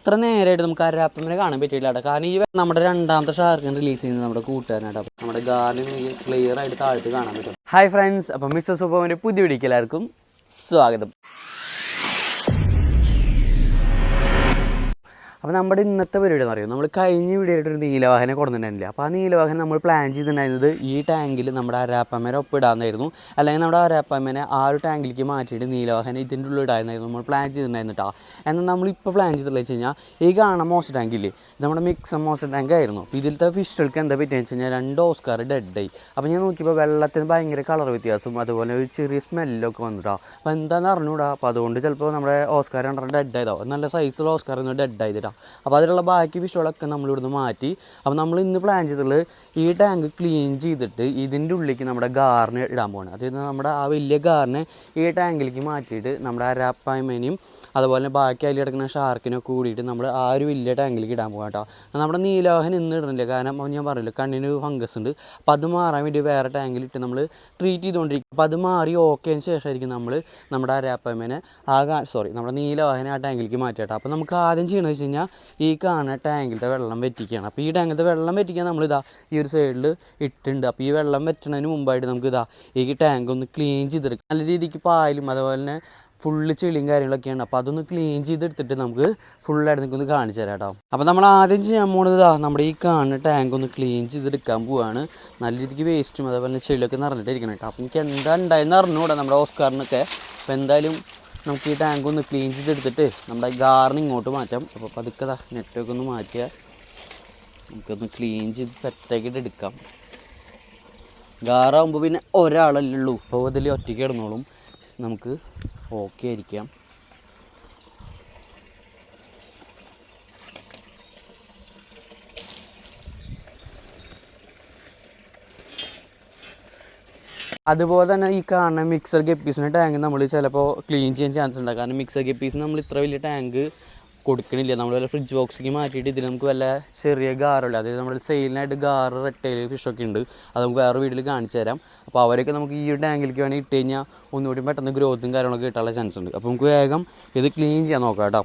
ഇത്ര നേരമായിട്ട് നമുക്ക് ആ രാപ്പമ്മനെ കാണാൻ പറ്റിയില്ല കേട്ടോ. കാരണം ഈ നമ്മുടെ രണ്ടാമത്തെ ഷാർക്ക് റിലീസ് ചെയ്യുന്നത് നമ്മുടെ കൂട്ടുകാരനാട്ടോ നമ്മുടെ ഗാർഡൻ ക്ലിയർ ആയിട്ട് താഴത്ത് കാണാൻ പറ്റും. ഹായ് ഫ്രണ്ട്സ് അപ്പം മിസ്റ്റർ സൂപ്പറിന്റെ പുതിയ വീഡിയോക്ക് എല്ലാവർക്കും സ്വാഗതം. അപ്പോൾ നമ്മുടെ ഇന്നത്തെ പരിപാടി എന്ന് പറയുന്നത് നമ്മൾ കഴിഞ്ഞ വീഡിയോയിട്ട് ഒരു നീലവാഹനം കൊടുത്തിട്ടുണ്ടായിരുന്നില്ല അപ്പോൾ ആ നീലവാഹനം നമ്മൾ പ്ലാൻ ചെയ്തിട്ടുണ്ടായിരുന്നത് ഈ ടാങ്കിൽ നമ്മുടെ അരാപ്പമ്മേനെ ഒപ്പിടാന്നായിരുന്നു. അല്ലെങ്കിൽ നമ്മുടെ അരാപ്പമ്മേനെ ആ ഒരു ടാങ്കിലേക്ക് മാറ്റിയിട്ട് നീലവാഹനം ഇതിന്റെ ഉള്ളിൽ ഇടാനായിരുന്നു നമ്മൾ പ്ലാൻ ചെയ്തിട്ടുണ്ടായിരുന്നു കേട്ടോ എന്നാൽ നമ്മളിപ്പോൾ പ്ലാൻ ചെയ്തിട്ടുള്ളത് വെച്ച് കഴിഞ്ഞാൽ ഈ കാണാൻ മോസ്റ്റ് ടാങ്കില്ലേ നമ്മുടെ മിക്സ് മോശ ടാങ്ക് ആയിരുന്നു. അപ്പോൾ ഇതിലത്തെ ഫിഷുകൾക്ക് എന്താ പറ്റിയെന്ന് വെച്ച് കഴിഞ്ഞാൽ രണ്ട് ഓസ്കാർ ഡെഡായി അപ്പോൾ ഞാൻ നോക്കിയപ്പോൾ വെള്ളത്തിന് ഭയങ്കര കളർ വ്യത്യാസം അതുപോലെ ഒരു ചെറിയ സ്മെല്ലൊക്കെ വന്നിട്ടോ അപ്പോൾ എന്താണെന്ന് അറിഞ്ഞൂടാ? അപ്പോൾ അതുകൊണ്ട് ചിലപ്പോൾ നമ്മുടെ ഓസ്കാർ രണ്ടെണ്ണം ഡെഡായതാവും നല്ല സൈസുള്ള ഓസ്കാർ ഒന്ന് ഡെഡായതിട്ടാ അപ്പോൾ അതിലുള്ള ബാക്കി ഫിഷുകളൊക്കെ നമ്മൾ ഇവിടുന്ന് മാറ്റി. അപ്പോൾ നമ്മൾ ഇന്ന് പ്ലാൻ ചെയ്തിട്ടുള്ളത് ഈ ടാങ്ക് ക്ലീൻ ചെയ്തിട്ട് ഇതിന്റെ ഉള്ളിലേക്ക് നമ്മുടെ ഗാറിന് ഇടാൻ പോകണം അതായത് നമ്മുടെ ആ വലിയ ഗാറിനെ ഈ ടാങ്കിലേക്ക് മാറ്റിയിട്ട് നമ്മുടെ അരാപ്പായ്മേനെയും അതുപോലെ തന്നെ ബാക്കി അതിൽ കിടക്കുന്ന ഷാർക്കിനൊക്കെ കൂടിയിട്ട് നമ്മൾ ആ ഒരു വലിയ ടാങ്കിലേക്ക് ഇടാൻ പോകാം കേട്ടോ. നമ്മുടെ നീലോഹൻ ഇന്ന് ഇടുന്നില്ല. കാരണം അവൻ ഞാൻ പറഞ്ഞില്ല കണ്ണിന് ഫംഗസ് ഉണ്ട്. അപ്പോൾ അത് മാറാൻ വേണ്ടി വേറെ ടാങ്കിലിട്ട് നമ്മൾ ട്രീറ്റ് ചെയ്തുകൊണ്ടിരിക്കും അപ്പോൾ അത് മാറി ഓക്കേന് ശേഷമായിരിക്കും നമ്മൾ നമ്മുടെ അരാപ്പമ്മേനെ ആ സോറി നമ്മുടെ നീലവാഹനെ ആ ടാങ്കിലേക്ക് മാറ്റിയാട്ടോ അപ്പോൾ നമുക്ക് ആദ്യം ചെയ്യണമെന്ന് വെച്ച് കഴിഞ്ഞാൽ ഈ കാണുന്ന ടാങ്കിലത്തെ വെള്ളം വറ്റിക്കുകയാണ് അപ്പോൾ ഈ ടാങ്കിലത്തെ വെള്ളം വറ്റിക്കാൻ നമ്മളിതാ ഈ ഒരു സൈഡിൽ ഇട്ടുണ്ട് അപ്പോൾ ഈ വെള്ളം വറ്റണതിന് മുമ്പായിട്ട് നമുക്ക് ഇതാ ഈ ടാങ്ക് ഒന്ന് ക്ലീൻ ചെയ്തെടുക്കാം. നല്ല രീതിക്ക് പായലും അതുപോലെ തന്നെ ഫുള്ള് ചെളിയും കാര്യങ്ങളൊക്കെയാണ്. അപ്പോൾ അതൊന്ന് ക്ലീൻ ചെയ്തെടുത്തിട്ട് നമുക്ക് ഫുള്ളായിട്ട് നിങ്ങൾക്ക് ഒന്ന് കാണിച്ചു തരാം കേട്ടോ അപ്പോൾ നമ്മൾ ആദ്യം ചെയ്യാൻ പോകുന്നത് നമ്മുടെ ഈ കാണുന്ന ടാങ്ക് ഒന്ന് ക്ലീൻ ചെയ്തെടുക്കാൻ പോവാണ്. നല്ല രീതിക്ക് വേസ്റ്റും അതുപോലെ ചെളിയൊക്കെ നിറഞ്ഞിട്ടിരിക്കണം കേട്ടോ അപ്പോൾ എനിക്ക് എന്താ ഉണ്ടായെന്ന് അറിഞ്ഞുകൂടാ നമ്മുടെ ഓസ്കാറിനൊക്കെ. അപ്പോൾ എന്തായാലും നമുക്ക് ഈ ടാങ്ക് ഒന്ന് ക്ലീൻ ചെയ്തെടുത്തിട്ട് നമ്മുടെ ഗാർണിങ് ഇങ്ങോട്ട് മാറ്റാം. അപ്പോൾ പതുക്കെ നെറ്റൊക്കെ ഒന്ന് മാറ്റിയാൽ നമുക്കൊന്ന് ക്ലീൻ ചെയ്ത് സെറ്റാക്കിയിട്ട് എടുക്കാം. ഗാറാകുമ്പോൾ പിന്നെ ഒരാളല്ലേ ഉള്ളൂ. ഇപ്പോൾ ഇതിൽ ഒറ്റയ്ക്ക് കിടന്നോളും. നമുക്ക് ഓക്കെ ആയിരിക്കാം. അതുപോലെ തന്നെ ഈ കാണുന്ന മിക്സർ ഗപ്പീസിന്റെ ടാങ്ക് നമ്മൾ ചിലപ്പോൾ ക്ലീൻ ചെയ്യാൻ ചാൻസ് ഉണ്ടാകും കാരണം മിക്സർ ഗപ്പീസ് നമ്മൾ ഇത്ര വലിയ ടാങ്ക് കൊടുക്കണില്ല. നമ്മൾ വല്ല ഫ്രിഡ്ജ് ബോക്സിലേക്ക് മാറ്റിയിട്ട് ഇതിൽ നമുക്ക് വല്ല ചെറിയ ഗാറുള്ള അതായത് നമ്മൾ സെയിലിനായിട്ട് ഗാറ് റെട്ടയിൽ ഫിഷൊക്കെ ഉണ്ട്. അത് നമുക്ക് വേറെ വീട്ടിൽ കാണിച്ചു തരാം. അപ്പോൾ അവരൊക്കെ നമുക്ക് ഈ ഒരു ടാങ്കിലേക്ക് വേണമെങ്കിൽ ഇട്ട് കഴിഞ്ഞാൽ ഒന്നുകൂടി പെട്ടെന്ന് ഗ്രോത്തും കാര്യങ്ങളൊക്കെ കിട്ടാനുള്ള ചാൻസ് ഉണ്ട്. അപ്പോൾ നമുക്ക് വേഗം ഇത് ക്ലീൻ ചെയ്യാൻ നോക്കാം കേട്ടോ.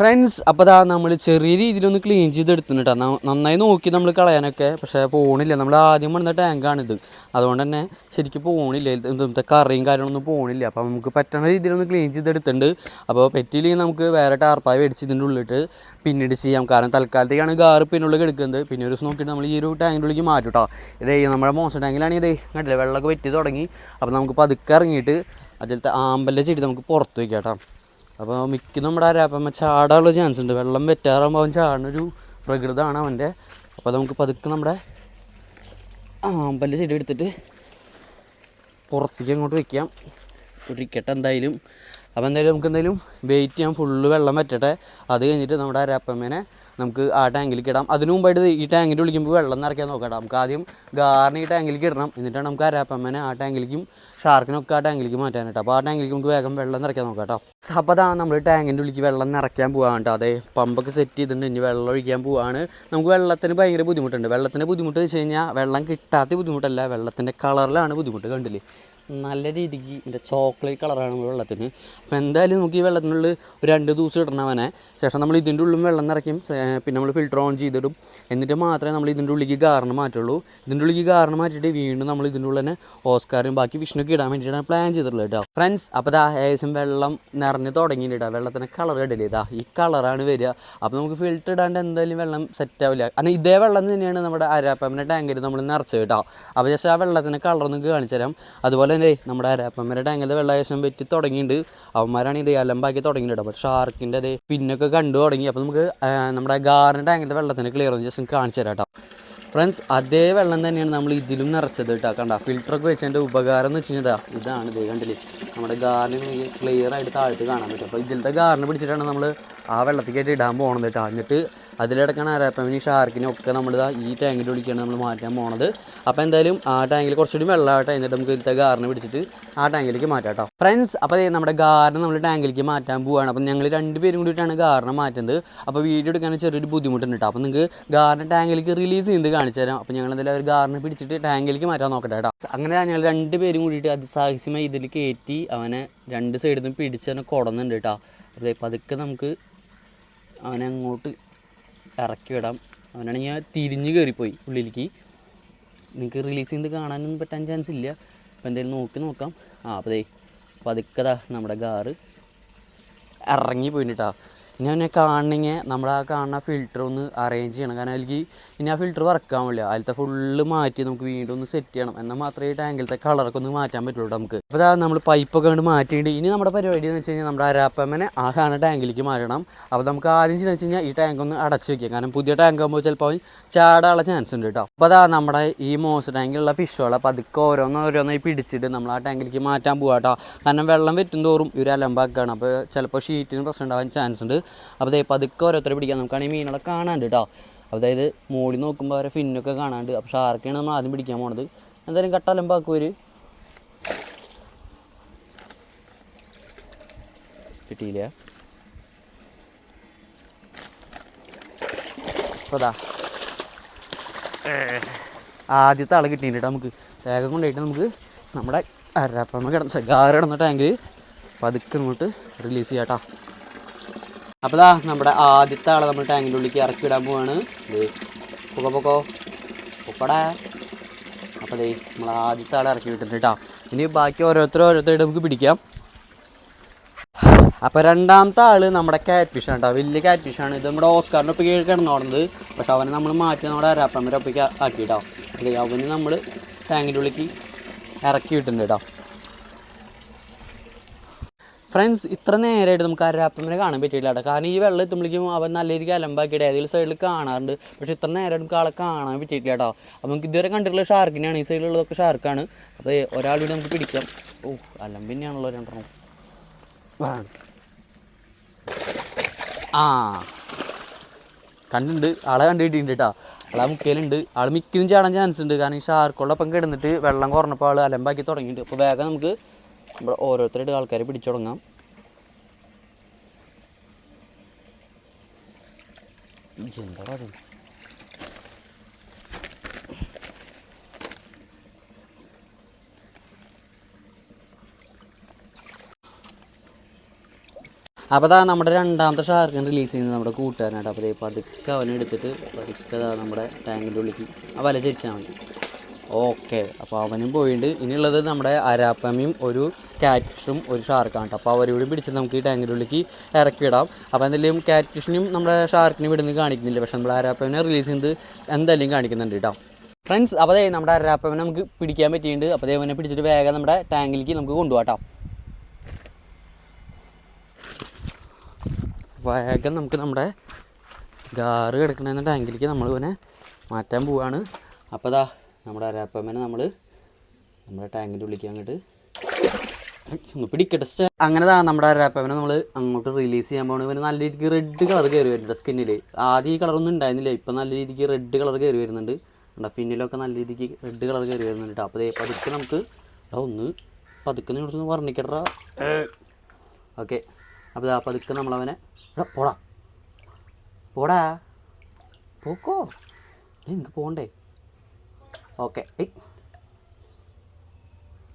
ഫ്രണ്ട്സ് അപ്പോൾ അതാ നമ്മൾ ചെറിയ രീതിയിലൊന്ന് ക്ലീൻ ചെയ്തെടുത്തിട്ടുണ്ട് കേട്ടോ നന്നായി നോക്കി നമ്മൾ കളയാനൊക്കെ പക്ഷേ പോണില്ല. നമ്മൾ ആദ്യം വന്ന ടാങ്കാണിത് അതുകൊണ്ട് തന്നെ ശരിക്കും പോണില്ല. ഇന്നത്തെ കറിയും കാര്യങ്ങളൊന്നും പോണില്ല. അപ്പോൾ നമുക്ക് പറ്റുന്ന രീതിയിലൊന്ന് ക്ലീൻ ചെയ്തെടുത്തിട്ടുണ്ട്. അപ്പോൾ പറ്റിയില്ലെങ്കിൽ നമുക്ക് വേറെ ടാർപ്പായി മേടിച്ച് ഇതിന്റെ ഉള്ളിട്ട് പിന്നീട് ചെയ്യാം. കാരണം തൽക്കാലത്തേക്കാണ് ഗാറ് പിന്നുള്ളിൽ എടുക്കുന്നത് പിന്നെ ഒരു ദിവസം നോക്കിയിട്ട് നമ്മൾ ഈ ഒരു ടാങ്കിന്റെ ഉള്ളിലേക്ക് മാറ്റും കേട്ടോ ഇതേ നമ്മുടെ മോശം ടാങ്കിലാണെങ്കിൽ ഇതേ. കണ്ടില്ല? വെള്ളമൊക്കെ വെറ്റി തുടങ്ങി. അപ്പോൾ നമുക്ക് പതുക്കെ ഇറങ്ങിയിട്ട് അതിലത്തെ ആമ്പലിന്റെ ചെടി നമുക്ക് പുറത്ത് വയ്ക്കാം കേട്ടോ അപ്പോൾ മിക്ക നമ്മുടെ അരാപ്പമ്മ ചാടാനുള്ള ചാൻസ് ഉണ്ട്. വെള്ളം വെറ്റാറാകുമ്പോൾ അവൻ ചാടുന്നൊരു പ്രകൃതമാണ് അവന്റെ അപ്പോൾ നമുക്ക് പതുക്കെ നമ്മുടെ ആമ്പലിന്റെ ചെടി എടുത്തിട്ട് പുറത്തേക്ക് അങ്ങോട്ട് വെക്കാം. ഇരിക്കട്ടെ എന്തായാലും. അപ്പോൾ എന്തായാലും നമുക്ക് എന്തായാലും വെയിറ്റ് ചെയ്യാം. ഫുള്ള് വെള്ളം വറ്റട്ടെ. അത് കഴിഞ്ഞിട്ട് നമ്മുടെ അരാപ്പമ്മേനെ നമുക്ക് ആ ടാങ്കിലേക്ക് ഇടാം. അതിനു മുമ്പായിട്ട് ഈ ടാങ്കിന്റെ വിളിക്കുമ്പോൾ വെള്ളം നിറയ്ക്കാൻ നോക്കാം നമുക്ക് ആദ്യം ഗാറിന് ഈ ടാങ്കിലേക്ക് ഇടണം. എന്നിട്ടാണ് നമുക്ക് അരാപ്പമ്മനെ ആ ടാങ്കിലേക്കും ഷാർക്കിനൊക്കെ ആ ടാങ്കിലേക്ക് മാറ്റാനായിട്ട് അപ്പോൾ ആ ടാങ്കിലേക്ക് നമുക്ക് വേഗം വെള്ളം നിറയ്ക്കാൻ നോക്കാം കേട്ടോ. അപ്പോൾ അതാ നമ്മൾ ടാങ്കിന്റെ ഉള്ളിലേക്ക് വെള്ളം നിറയ്ക്കാൻ പോവാണ് കേട്ടോ. അതെ പമ്പൊക്കെ സെറ്റ് ചെയ്തിട്ടുണ്ട്. ഇനി വെള്ളം ഒഴിക്കാൻ പോവാണ്. നമുക്ക് വെള്ളത്തിന് ഭയങ്കര ബുദ്ധിമുട്ടുണ്ട്. വെള്ളത്തിന്റെ ബുദ്ധിമുട്ട് വെച്ച് കഴിഞ്ഞാൽ വെള്ളം കിട്ടാത്ത ബുദ്ധിമുട്ടല്ല. വെള്ളത്തിന്റെ കളറിലാണ് ബുദ്ധിമുട്ട് കണ്ടില്ലേ? നല്ല രീതിക്ക് എന്റെ ചോക്ലേറ്റ് കളറാണ് വെള്ളത്തിന്. അപ്പോൾ എന്തായാലും നമുക്ക് ഈ വെള്ളത്തിനുള്ളിൽ ഒരു രണ്ട് ദിവസം ഇടണം അവനെ. ശേഷം നമ്മൾ ഇതിന്റെ ഉള്ളിൽ വെള്ളം നിറയ്ക്കും. പിന്നെ നമ്മൾ ഫിൽറ്റർ ഓൺ ചെയ്തിടും. എന്നിട്ട് മാത്രമേ നമ്മൾ ഇതിന്റെ ഉള്ളിലേക്ക് കാരണം മാറ്റുള്ളൂ. ഇതിന്റെ ഉള്ളിലേക്ക് കാരണം മാറ്റിയിട്ട് വീണ്ടും നമ്മൾ ഇതിന്റെ ഉള്ളിൽ തന്നെ ഓസ്കാറും ബാക്കി വിഷ്ണുക്ക് ഇടാൻ വേണ്ടിയിട്ടാണ് പ്ലാൻ ചെയ്തിട്ടുള്ളത് കേട്ടോ. ഫ്രണ്ട്സ് അപ്പോൾ ഇതാ ഏകദേശം വെള്ളം നിറഞ്ഞ് തുടങ്ങിയിട്ടാ വെള്ളത്തിന് കളർ ഇടല്ലേ ഇതാ ഈ കളറാണ് വരിക. അപ്പോൾ നമുക്ക് ഫിൽറ്റർ ഇടാണ്ട് എന്തായാലും വെള്ളം സെറ്റ് ആവില്ല. കാരണം ഇതേ വെള്ളം തന്നെയാണ് നമ്മുടെ അരാപ്പമ്മന്റെ ടാങ്കിൽ നമ്മൾ നിറച്ചത് കേട്ടോ. അപ്പോൾ ജസ്റ്റ് ആ വെള്ളത്തിന്റെ കളർ ഒന്ന് കാണിച്ചു തരാം അതുപോലെ തന്നെ നമ്മുടെ അരാപ്പമ്മയുടെ ടാങ്കിലെ വെള്ളം ഏകദേശം വെറ്റി തുടങ്ങിയിട്ടുണ്ട് അവന്മാരാണ് ഇത് അലമ്പാക്കി തുടങ്ങിയിട്ടുണ്ട് അപ്പോൾ ഷാർക്കിന്റെ അതേ പിന്നൊക്കെ കണ്ടു തുടങ്ങി. അപ്പോൾ നമുക്ക് നമ്മുടെ ഗാറിന്റെ ടാങ്കിലെ വെള്ളത്തിന്റെ ക്ലിയർ ഒന്ന് ജസ്റ്റ് കാണിച്ചു തരാം കേട്ടോ. ഫ്രണ്ട്സ് അതേ വെള്ളം തന്നെയാണ് നമ്മൾ ഇതിലും നിറച്ചത് കേട്ടോ. കണ്ട ഫിൽറ്ററൊക്കെ വെച്ചതിന്റെ ഉപകാരം എന്ന് വെച്ച് കഴിഞ്ഞാൽ ഇതാണ് ഇതേ കണ്ടില്ലേ? നമ്മുടെ ഗാറിന് ക്ലിയർ ആയിട്ട് താഴത്ത് കാണാൻ പറ്റും. അപ്പോൾ ഇതിലത്തെ ഗാറിന് പിടിച്ചിട്ടാണ് നമ്മൾ ആ വെള്ളത്തിലേക്കായിട്ട് ഇടാൻ പോകണത് കേട്ടോ. എന്നിട്ട് അതിലിടക്കാണ് അരപ്പമിനി ഷാർക്കിനെ ഒക്കെ നമ്മൾ ഈ ടാങ്കിന്റെ ഒളിക്കാണ് നമ്മൾ മാറ്റാൻ പോണത്. അപ്പോൾ എന്തായാലും ആ ടാങ്കിൽ കുറച്ചുകൂടി വെള്ളമാകട്ടെ എന്നിട്ട് നമുക്ക് ഇതിലത്തെ ഗാറിനെ പിടിച്ചിട്ട് ആ ടാങ്കിലേക്ക് മാറ്റാം കേട്ടോ ഫ്രണ്ട്സ് അപ്പോൾ നമ്മുടെ ഗാറിനെ നമ്മൾ ടാങ്കിലേക്ക് മാറ്റാൻ പോവുകയാണ് അപ്പോൾ ഞങ്ങൾ രണ്ട് പേരും കൂടിയിട്ടാണ് ഗാറിനെ മാറ്റുന്നത്. അപ്പോൾ വീഡിയോ എടുക്കാൻ ചെറിയൊരു ബുദ്ധിമുട്ടുണ്ട് കേട്ടോ അപ്പോൾ നിങ്ങൾക്ക് ഗാറിനെ ടാങ്കിലേക്ക് റിലീസ് ചെയ്യുന്നത് കാണിച്ചു തരാം. അപ്പോൾ ഞങ്ങൾ എന്തായാലും ഒരു ഗാറിനെ പിടിച്ചിട്ട് ടാങ്കിലേക്ക് മാറ്റാൻ നോക്കട്ടെ കേട്ടോ അങ്ങനെ ഞങ്ങൾ രണ്ട് പേരും കൂടിയിട്ട് അതിസാഹസ്യമായി ഇതിൽ കയറ്റി അവനെ രണ്ട് സൈഡിൽ നിന്ന് പിടിച്ച് അവനെ കുടന്നുണ്ട് കേട്ടോ അപ്പോൾ പതുക്കെ നമുക്ക് അവനെ അങ്ങോട്ട് ഇറക്കി വിടാം അവനാണെങ്കിൽ തിരിഞ്ഞ് കയറിപ്പോയി ഉള്ളിലേക്ക്. നിങ്ങൾക്ക് റിലീസ് ചെയ്ത് കാണാനൊന്നും പറ്റാൻ ചാൻസ് ഇല്ല. അപ്പോൾ എന്തായാലും നോക്കി നോക്കാം. ആ അപ്പോൾ ദേ പതുക്കതാ നമ്മുടെ കാറ് ഇറങ്ങി പോയിട്ടാ ഇനി അവനെ കാണണമെങ്കിൽ നമ്മൾ ആ കാണുന്ന ഫിൽറ്റർ ഒന്ന് അറേഞ്ച് ചെയ്യണം. കാരണം അതിലേക്ക് ഇനി ആ ഫിൽറ്റർ വർക്കാൻ പറ്റില്ല അതിലത്തെ ഫുള്ള് മാറ്റി നമുക്ക് വീണ്ടും ഒന്ന് സെറ്റ് ചെയ്യണം. എന്നാൽ മാത്രമേ ഈ ടാങ്കിലത്തെ കളറൊക്കെ ഒന്ന് മാറ്റാൻ പറ്റുള്ളൂ നമുക്ക്. അപ്പോൾ നമ്മൾ പൈപ്പൊക്കെ കൊണ്ട് മാറ്റിയിട്ട് ഇനി നമ്മുടെ പരിപാടി എന്ന് വെച്ച് കഴിഞ്ഞാൽ നമ്മുടെ അരാപ്പമ്മനെ ആ കാണുന്ന ടാങ്കിലേക്ക് മാറ്റണം. അപ്പോൾ നമുക്ക് ആദ്യം ചെയ്യുന്നത് വെച്ച് കഴിഞ്ഞാൽ ഈ ടാങ്ക് ഒന്ന് അടച്ച് വെക്കുക. കാരണം പുതിയ ടാങ്ക് ആകുമ്പോൾ ചിലപ്പോൾ ചാടാനുള്ള ചാൻസ് ഉണ്ട് കേട്ടോ അപ്പോൾ അതാ നമ്മുടെ ഈ മോസ് ടാങ്കിലുള്ള ഫിഷുകൾ അപ്പോൾ അതൊക്കെ ഓരോന്നോരോന്നായി പിടിച്ചിട്ട് നമ്മൾ ആ ടാങ്കിലേക്ക് മാറ്റാൻ പോകാം കേട്ടോ കാരണം വെള്ളം വെറ്റും തോറും ഇവർ അലമ്പാക്കാണ്. അപ്പോൾ ചിലപ്പോൾ ഷീറ്റിന് പ്രശ്നം ഉണ്ടാവാൻ ചാൻസ് ഉണ്ട്. അപ്പോൾ ഇതേ പതുക്കെ ഓരോരുത്തരെ പിടിക്കാം നമുക്കാണെങ്കിൽ മീനുകളെ കാണാണ്ട് കേട്ടോ. അതായത് മോളി നോക്കുമ്പോൾ അവരെ ഫിന്നൊക്കെ കാണാണ്ട് അപ്പോൾ ഷാർക്കാണ് നമ്മൾ ആദ്യം പിടിക്കാൻ പോണത്. എന്തായാലും കട്ടലമ്പാക്കും ഒരു. കിട്ടിയില്ല. അതാ ആദ്യത്തെ ആളെ കിട്ടിയിട്ടുണ്ട് നമുക്ക്. വേഗം കൊണ്ടുപോയിട്ട് നമുക്ക് നമ്മുടെ അരപ്പമ്മ കിടന്ന ഗാറ് കിടന്ന ടാങ്കിൽ പതുക്കെ ഇങ്ങോട്ട് റിലീസ് ചെയ്യാം കേട്ടോ. അപ്പോൾ ദാ നമ്മുടെ ആദ്യത്തെ ആളെ നമ്മൾ ടാങ്കിന്റെ ഉള്ളിലേക്ക് ഇറക്കി ഇടാൻ പോവാണ് പൊക്കോ പൊക്കോ. പൊക്കടാ. അപ്പോൾ ദേ നമ്മൾ ആദ്യത്തെ ആളെ ഇറക്കി വിട്ടിട്ടുണ്ട് കേട്ടോ. ഇനി ബാക്കി ഓരോരുത്തരും ഓരോരുത്തരുടെ നമുക്ക് പിടിക്കാം. അപ്പോൾ രണ്ടാമത്തെ ആൾ നമ്മുടെ കാറ്റ് ഫിഷാണ് കേട്ടോ. വലിയ കാറ്റ് ഫിഷാണ് ഇത് നമ്മുടെ ഓസ്കാറിന്റെ ഒപ്പം കീഴിൽ കിടന്നോടുന്നത് പക്ഷെ അവനെ നമ്മൾ മാറ്റി നമ്മുടെ അരാപ്പമ്മയുടെ ഒപ്പിക്ക് ആക്കി കേട്ടോ അവന് നമ്മൾ ടാങ്കിന്റെ ഉള്ളിലേക്ക് ഇറക്കി വിട്ടിട്ടുണ്ട് കേട്ടോ. ഫ്രണ്ട്സ് ഇത്ര നേരമായിട്ട് നമുക്ക് ആ രാപ്പമ്മനെ കാണാൻ പറ്റിയില്ല കേട്ടോ. കാരണം ഈ വെള്ളം എത്തുമ്പോഴേക്കും അവൻ നല്ല രീതിക്ക് അലമ്പാക്കിയിട്ട് ഏതെങ്കിലും സൈഡിൽ കാണാറുണ്ട്. പക്ഷേ ഇത്ര നേരമായിട്ട് നമുക്ക് ആളെ കാണാൻ പറ്റിയിട്ടില്ല കേട്ടോ. അപ്പോൾ നമുക്ക് ഇതുവരെ കണ്ടിട്ടുള്ള ഷാർക്കിനെയാണ് ഈ സൈഡിലുള്ളതൊക്കെ ഷാർക്കാണ് അപ്പോൾ ഒരാൾ ഒരാളുകൂടി നമുക്ക് പിടിക്കാം. ഓ അലമ്പിനെയാണല്ലോ രണ്ടെണ്ണം ആ. കണ്ടുണ്ട് ആളെ കണ്ടു കിട്ടിയിട്ടുണ്ട് കേട്ടോ. ആളെ മുക്കയിലുണ്ട്. ആൾ മിക്കതും ചാടാൻ ചാൻസ് ഉണ്ട്. കാരണം ഈ ഷാർക്കുള്ളപ്പം കിടന്നിട്ട് വെള്ളം കുറഞ്ഞപ്പോൾ ആൾ അലമ്പാക്കി തുടങ്ങിയിട്ടുണ്ട്. അപ്പോൾ വേഗം നമുക്ക് ഇവിടെ ഓരോരുത്തരായിട്ട് ആൾക്കാരെ പിടിച്ചു തുടങ്ങാം. എന്താ അത് നമ്മുടെ രണ്ടാമത്തെ ഷാർക്കൻ റിലീസ് ചെയ്യുന്നത് നമ്മുടെ കൂട്ടുകാരനായിട്ട് അപ്പോൾ പതുക്കെ അവനെ എടുത്തിട്ട് പതുക്കെ നമ്മുടെ ടാങ്കിന്റെ ഉള്ളിലേക്ക് ആ വല ചരിച്ചാൽ മതി. ഓക്കെ അപ്പോൾ അവനും പോയിട്ടുണ്ട് ഇനിയുള്ളത് നമ്മുടെ അരാപ്പമയും ഒരു ക്യാറ്റ് ഫിഷും ഒരു ഷാർക്കാണ് കേട്ടോ. അപ്പോൾ അവരോട് പിടിച്ച് നമുക്ക് ഈ ടാങ്കിന്റെ ഉള്ളിക്ക് ഇറക്കി ഇടാം അപ്പോൾ എന്തെങ്കിലും ക്യാറ്റ് ഫിഷിനും നമ്മുടെ ഷാർക്കിനും വിടുന്നത് കാണിക്കുന്നില്ല. പക്ഷെ നമ്മുടെ അരാപ്പമനെ റിലീസ് ചെയ്യുന്നത് എന്തായാലും കാണിക്കുന്നുണ്ട് കേട്ടോ. ഫ്രണ്ട്സ് അപ്പോൾ അതേ നമ്മുടെ അരാപ്പമനെ നമുക്ക് പിടിക്കാൻ പറ്റിയിട്ടുണ്ട്. അപ്പോൾ അതേപോലെ പിടിച്ചിട്ട് വേഗം നമ്മുടെ ടാങ്കിലേക്ക് നമുക്ക് കൊണ്ടുപോകാം വേഗം നമുക്ക് നമ്മുടെ ഗാറ് കിടക്കണമെന്ന ടാങ്കിലേക്ക് നമ്മൾ ഇവനെ മാറ്റാൻ പോവാണ്. അപ്പോൾ ദാ നമ്മുടെ അരാപ്പമ്മനെ നമ്മൾ നമ്മുടെ ടാങ്കിന്റെ ഉള്ളിലേക്ക് അങ്ങോട്ട് ഒന്ന് പിടിക്കട്ടെ. അങ്ങനെ നമ്മുടെ അരാപ്പമ്മനെ നമ്മൾ അങ്ങോട്ട് റിലീസ് ചെയ്യാൻ പോകുന്നത് പിന്നെ നല്ല രീതിക്ക് റെഡ് കളർ കയറി വരുന്നുണ്ട് സ്കിന്നിൽ ആദ്യം ഈ കളറൊന്നും ഉണ്ടായിരുന്നില്ല. ഇപ്പം നല്ല രീതിക്ക് റെഡ് കളർ കയറി വരുന്നുണ്ട്. നമ്മുടെ ഫിന്നിലൊക്കെ നല്ല രീതിക്ക് റെഡ് കളർ കയറി വരുന്നുണ്ട്. അപ്പോൾ അതേ പതുക്കെ നമുക്ക് ഒന്ന് പതുക്കെ നിങ്ങൾ വർണിക്കട്ടാ ഓക്കെ. അപ്പോൾ ആ പതുക്കെ നമ്മളവനെ പോടാ. പോടാ. പോക്കോ. എനിക്ക് പോണ്ടേ? ഓക്കെ.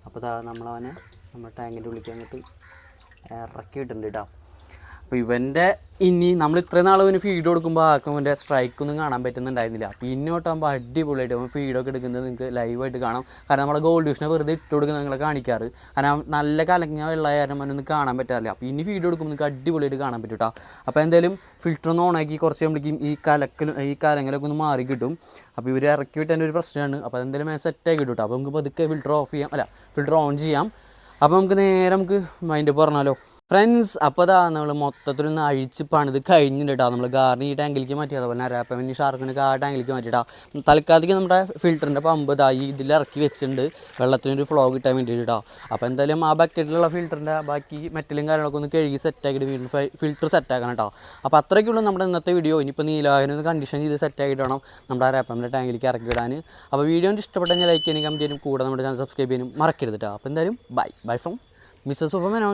അപ്പോൾ നമ്മളവനെ നമ്മുടെ ടാങ്കിന്റെ ഉള്ളിലേക്ക് അങ്ങോട്ട് ഇറക്കിയിട്ടുണ്ട് കേട്ടോ അപ്പോൾ ഇവന്റെ ഇനി നമ്മൾ ഇത്രയും നാൾ ഇവന് ഫീഡ് കൊടുക്കുമ്പോൾ ആർക്കും ഇവന്റെ സ്ട്രൈക്കൊന്നും കാണാൻ പറ്റുന്നുണ്ടായിരുന്നില്ല. അപ്പോൾ ഇന്നോട്ടാകുമ്പോൾ അടിപൊളിയായിട്ട് അവൻ ഫീഡൊക്കെ എടുക്കുന്നത് നിങ്ങൾക്ക് ലൈവായിട്ട് കാണാം. കാരണം നമ്മുടെ ഗോൾഡ് ഡിവിഷനെ വെറുതെ ഇട്ട് കൊടുക്കുന്നത് നിങ്ങളെ കാണിക്കാറ്. കാരണം നല്ല കലങ്ങിയ കാരണം അവനൊന്നും കാണാൻ പറ്റാറില്ല. അപ്പോൾ ഇനി ഫീഡ് കൊടുക്കുമ്പോൾ നിങ്ങൾക്ക് അടിപൊളിയായിട്ട് കാണാൻ പറ്റും കേട്ടോ അപ്പോൾ എന്തായാലും ഫിൽറ്റർ ഒന്ന് ഓണാക്കി കുറച്ച് കഴിയുമ്പോഴേക്കും ഈ കലക്കലും ഈ കലങ്ങലൊക്കെ ഒന്ന് മാറി കിട്ടും. അപ്പോൾ ഇവർ ഇറക്കി വിട്ടതിന്റെ ഒരു പ്രശ്നമാണ്. അപ്പോൾ അതെന്തായാലും സെറ്റായി കിട്ടും കേട്ടോ അപ്പോൾ നമുക്ക് പതുക്കെ ഫിൽറ്റർ ഓഫ് ചെയ്യാം. അല്ല ഫിൽറ്റർ ഓൺ ചെയ്യാം. അപ്പോൾ നമുക്ക് നേരെ നമുക്ക് മൈൻഡ് പറഞ്ഞാലോ? ഫ്രണ്ട്സ് അപ്പോൾ അതാ നമ്മൾ മൊത്തത്തിലൊന്ന് അഴിച്ച് പണിത് കഴിഞ്ഞിട്ട്. നമ്മൾ ഗാർണി ടാങ്കിലേക്ക് മാറ്റി. അതുപോലെ അരാപ്പമിനി ഷാർക്കിനൊക്കെ ആ ടാങ്കിലേക്ക് മാറ്റിയിട്ടാ. തൽക്കാലത്തേക്ക് നമ്മുടെ ഫിൽറ്ററിന്റെ പമ്പ് ഇതാ ഈ ഇതിൽ ഇറക്കി വെച്ചിട്ടുണ്ട്. വെള്ളത്തിനൊരു ഫ്ലോ കിട്ടാൻ വേണ്ടിയിട്ട്. കേട്ടോ അപ്പോൾ എന്തായാലും ആ ബക്കറ്റിലുള്ള ഫിൽറ്ററിന്റെ ബാക്കി മെറ്റലും കാര്യങ്ങളൊക്കെ ഒന്ന് കഴുകി സെറ്റാക്കിയിട്ട് വീണ്ടും ഫിൽറ്റർ സെറ്റാക്കണം കേട്ടോ അപ്പോൾ അത്രയ്ക്കുള്ളൂ നമ്മുടെ ഇന്നത്തെ വീഡിയോ ഇനിയിപ്പോൾ നീലാവിനെ ഒന്ന് കണ്ടീഷൻ ചെയ്ത് സെറ്റാക്കിയിട്ട് വേണം നമ്മുടെ അരാപ്പമിന്റെ ടാങ്കിലേക്ക് ഇറക്കി വിടാൻ അപ്പോൾ വീഡിയോ ഇഷ്ടപ്പെട്ടെങ്കിൽ ലൈക്ക് ചെയ്യാനും കമന്റ് ചെയ്യാനും കൂടെ നമ്മുടെ ചാനൽ സബ്സ്ക്രൈബ് ചെയ്യാനും മറക്കരുത് കേട്ടോ അപ്പോൾ എന്തായാലും bye bye from mister Superman